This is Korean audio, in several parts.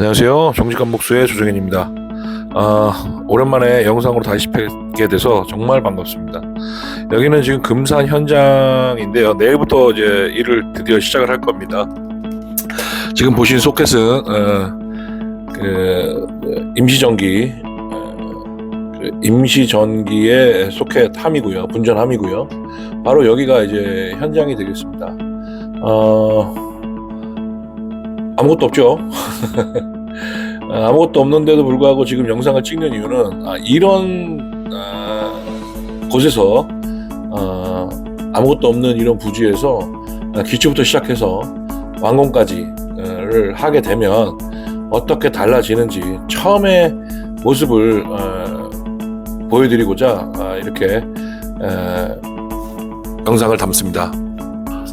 안녕하세요. 정직한 목수의 조정현입니다. 아, 오랜만에 영상으로 다시 뵙게 돼서 정말 반갑습니다. 여기는 지금 금산 현장인데요. 내일부터 이제 일을 드디어 시작을 할 겁니다. 지금 보신 소켓은 어, 그 임시전기 어, 그 임시전기의 소켓 함이고요. 분전함이고요. 바로 여기가 이제 현장이 되겠습니다. 어, 아무것도 없죠. 아, 아무것도 없는데도 불구하고 지금 영상을 찍는 이유는 아, 이런 아, 곳에서 아, 아무것도 없는 이런 부지에서 아, 기초부터 시작해서 완공까지를 하게 되면 어떻게 달라지는지 처음에 모습을 어, 보여드리고자 아, 이렇게 에, 영상을 담습니다.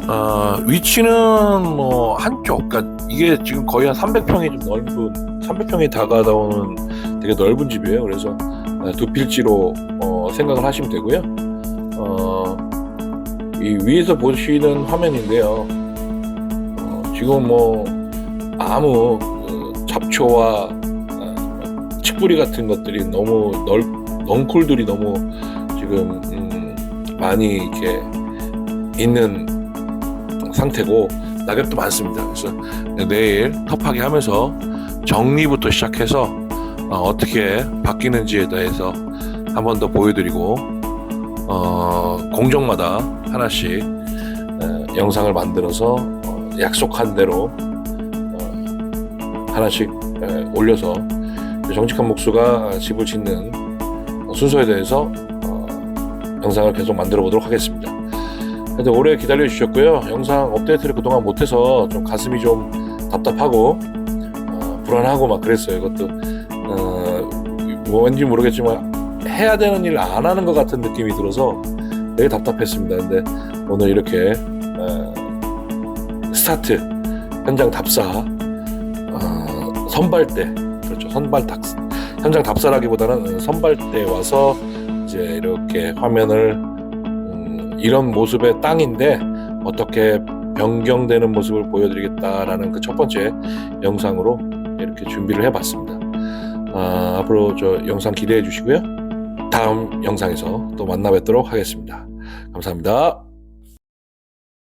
어, 위치는 뭐 한쪽, 그러니까 이게 지금 거의 한 300평이 좀 넓은, 300평이 다가다오는 되게 넓은 집이에요. 그래서 어, 두 필지로 어, 생각을 하시면 되고요. 어, 이 위에서 보시는 화면인데요. 어, 지금 뭐 아무 그 잡초와 어, 칡뿌리 같은 것들이 너무 넓, 넝쿨들이 너무 지금 음, 많이 이렇게 있는 상태고 낙엽도 많습니다. 그래서 내일 텁하게 하면서 정리부터 시작해서 어, 떻게 바뀌는지에 대해서 한 번 더 보여드리고 어, 공정마다 하나씩 에, 영상을 만들어서 어, 약속한 대로 어, 하나씩 에, 올려서 정직한 목수가 집을 짓는 순서에 대해서 어, 영상을 계속 만들어 보도록 하겠습니다. 근데 오래 기다려 주셨고요. 영상 업데이트를 그동안 못해서 좀 가슴이 좀 답답하고 어, 불안하고 막 그랬어요. 이것도 어, 뭐 왠지 모르겠지만 해야 되는 일안 하는 것 같은 느낌이 들어서 되게 답답했습니다. 근데 오늘 이렇게 어, 스타트 현장 답사 어, 선발대 그렇죠 선발 답 현장 답사라기보다는 선발대 와서 이제 이렇게 화면을 음, 이런 모습의 땅인데 어떻게 변경되는 모습을 보여드리겠다라는 그 첫 번째 영상으로 이렇게 준비를 해봤습니다. 아, 앞으로 저 영상 기대해 주시고요. 다음 영상에서 또 만나 뵙도록 하겠습니다. 감사합니다.